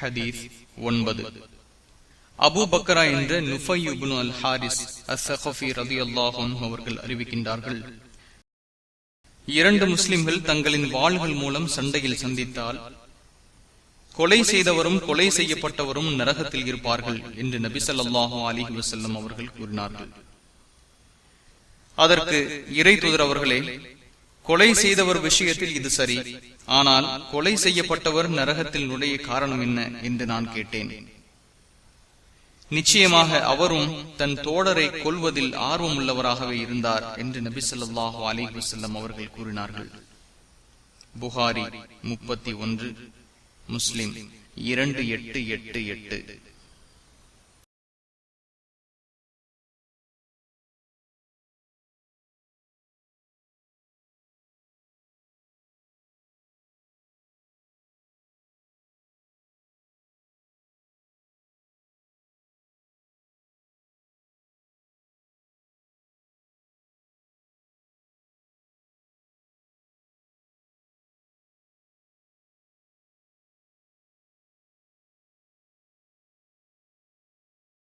ஹதீஸ் ஒன்பது. அபு பக்கரா என்ற நுஃபையுபுன் அல் ஹாரிஸ் அசஃபி ரதி அல்லாஹும் அவர்கள் அறிவிக்கின்றார்கள். இரண்டு முஸ்லிம்கள் தங்களின் வாள்கள் மூலம் சண்டையில் சந்தித்தால் கொலை செய்தவரும் கொலை செய்யப்பட்டவரும் நரகத்தில் இருப்பார்கள் என்று நபி ஸல்லல்லாஹு அலிஹி வசல்லம் அவர்கள் கூறினார்கள். அதற்கு இறை தூதர் அவர்களே கொலை செய்தவர் விஷயத்தில் இது சரி. ஆனால் கொலை செய்யப்பட்டவர் நரகத்தில் நுழைய காரணம் என்ன என்று நான் கேட்டேன். நிச்சயமாக அவரும் தன் தோழரை கொல்வதில் ஆர்வம் உள்ளவராகவே இருந்தார் என்று நபி சொல்லாஹு அலி வசல்லம் அவர்கள் கூறினார்கள். புகாரி முப்பத்தி ஒன்று முஸ்லிம் இரண்டு எட்டு எட்டு எட்டு.